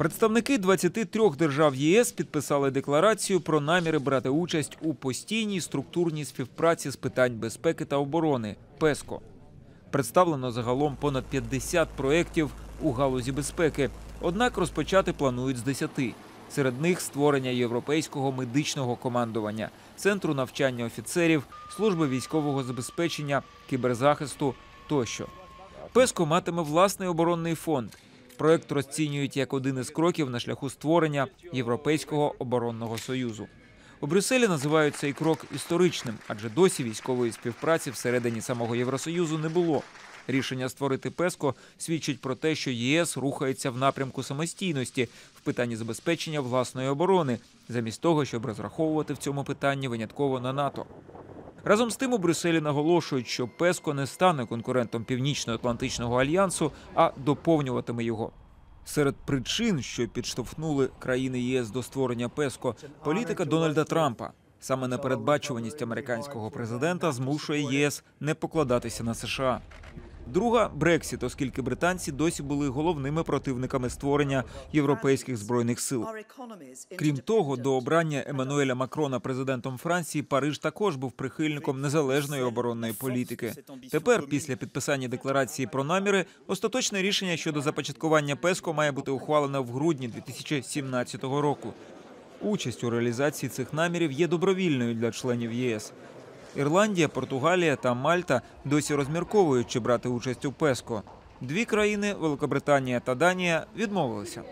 Представники 23 держав ЄС підписали декларацію про наміри брати участь у постійній структурній співпраці з питань безпеки та оборони ПЕСКО. Представлено загалом понад 50 проєктів у галузі безпеки. Однак розпочати планують з 10. Серед них створення європейського медичного командування, центру навчання офіцерів, служби військового забезпечення, кіберзахисту тощо. ПЕСКО матиме власний оборонний фонд. Проект розцінюють як один із кроків на шляху створення Європейського оборонного союзу. У Брюсселі називають цей крок історичним, адже досі військової співпраці всередині самого Євросоюзу не було. Рішення створити ПЕСКО свідчить про те, що ЄС рухається в напрямку самостійності в питанні забезпечення власної оборони, замість того, щоб розраховувати в цьому питанні винятково на НАТО. Разом з тим у Брюсселі наголошують, що ПЕСКО не стане конкурентом Північно-Атлантичного альянсу, а доповнюватиме його. Серед причин, що підштовхнули країни ЄС до створення ПЕСКО, політика Дональда Трампа. Саме непередбачуваність американського президента змушує ЄС не покладатися на США. Друга Брексіт, оскільки британці досі були головними противниками створення європейських збройних сил. Крім того, до обрання Еммануеля Макрона президентом Франції Париж також був прихильником незалежної оборонної політики. Тепер, після підписання декларації про наміри, остаточне рішення щодо започаткування ПЕСКО має бути ухвалене в грудні 2017 року. Участь у реалізації цих намірів є добровільною для членів ЄС. Ірландія, Португалія та Мальта досі розмірковують, чи брати участь у ПЕСКО. Дві країни Великобританія та Данія відмовилися.